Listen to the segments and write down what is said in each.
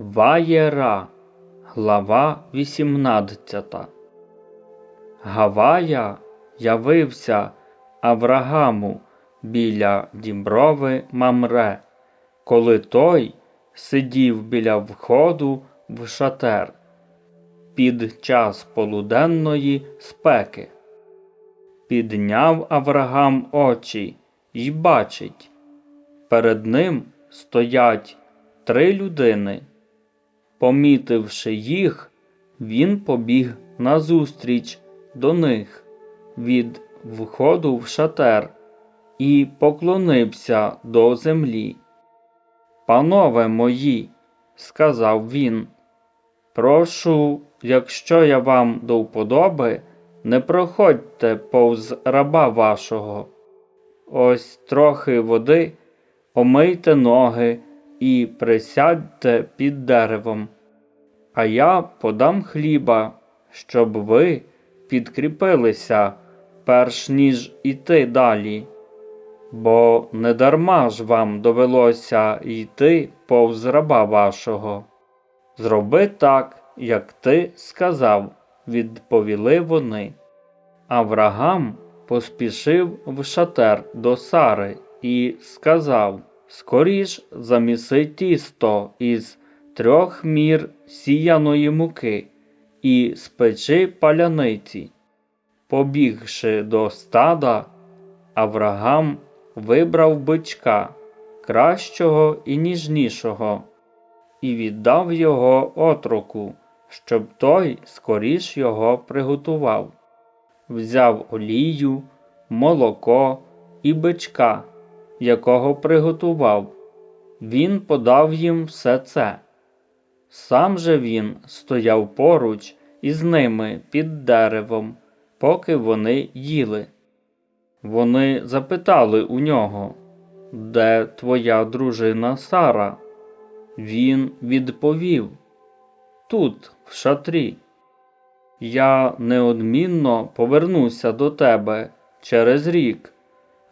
Ваєра, глава 18. Гавая явився Аврагаму біля дімброви Мамре, коли той сидів біля входу в шатер під час полуденної спеки. Підняв Аврагам очі й бачить, перед ним стоять три людини. Помітивши їх, він побіг назустріч до них від входу в шатер і поклонився до землі. Панове мої, сказав він, прошу, якщо я вам до вподоби, не проходьте повз раба вашого. Ось трохи води, омийте ноги і присядьте під деревом, а я подам хліба, щоб ви підкріпилися, перш ніж іти далі. Бо недарма ж вам довелося йти повз раба вашого. Зроби так, як ти сказав, відповіли вони. Аврагам поспішив в шатер до Сари і сказав Скоріш заміси тісто із трьох мір сіяної муки і спечи паляниці. Побігши до стада, Аврагам вибрав бичка кращого і ніжнішого, і віддав його отроку, щоб той скоріш його приготував. Взяв олію, молоко і бичка якого приготував, він подав їм все це. Сам же він стояв поруч із ними під деревом, поки вони їли. Вони запитали у нього, де твоя дружина Сара? Він відповів Тут, в шатрі. Я неодмінно повернуся до тебе через рік,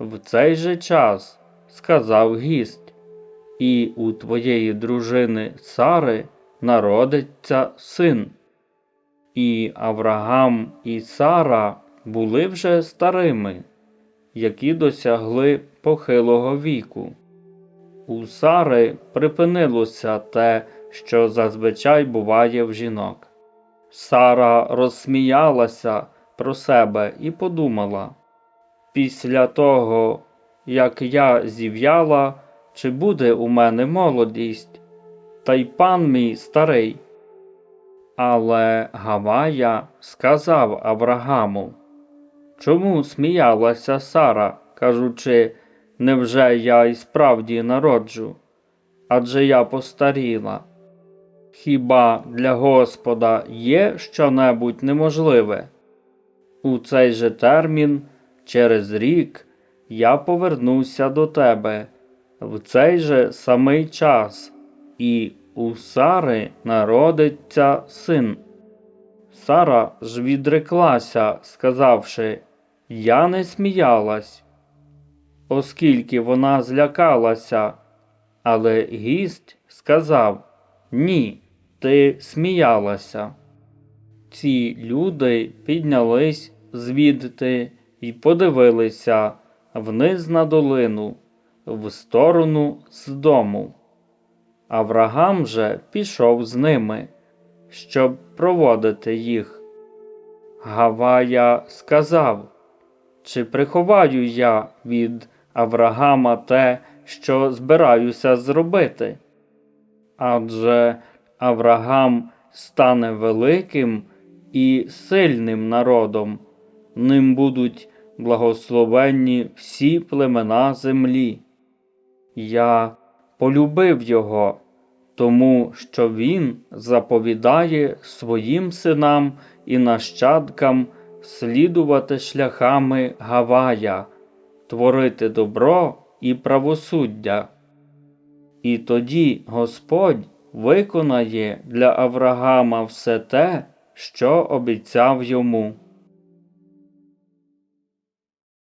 в цей же час сказав гість, і у твоєї дружини Сари народиться син. І Авраам і Сара були вже старими, які досягли похилого віку. У Сари припинилося те, що зазвичай буває в жінок. Сара розсміялася про себе і подумала після того, як я зів'яла, чи буде у мене молодість, та й пан мій старий. Але Гавая сказав Аврагаму, чому сміялася Сара, кажучи, невже я й справді народжу? Адже я постаріла. Хіба для Господа є щонебудь неможливе? У цей же термін, через рік, я повернуся до тебе в цей же самий час, і у Сари народиться син. Сара ж відреклася, сказавши, Я не сміялась, оскільки вона злякалася, але гість сказав Ні, ти сміялася. Ці люди піднялись звідти і подивилися вниз на долину, в сторону з дому. Аврагам же пішов з ними, щоб проводити їх. Гавая сказав, чи приховаю я від Аврагама те, що збираюся зробити? Адже Аврагам стане великим і сильним народом, ним будуть благословенні всі племена землі. Я полюбив його, тому що він заповідає своїм синам і нащадкам слідувати шляхами Гавая, творити добро і правосуддя. І тоді Господь виконає для Авраама все те, що обіцяв йому.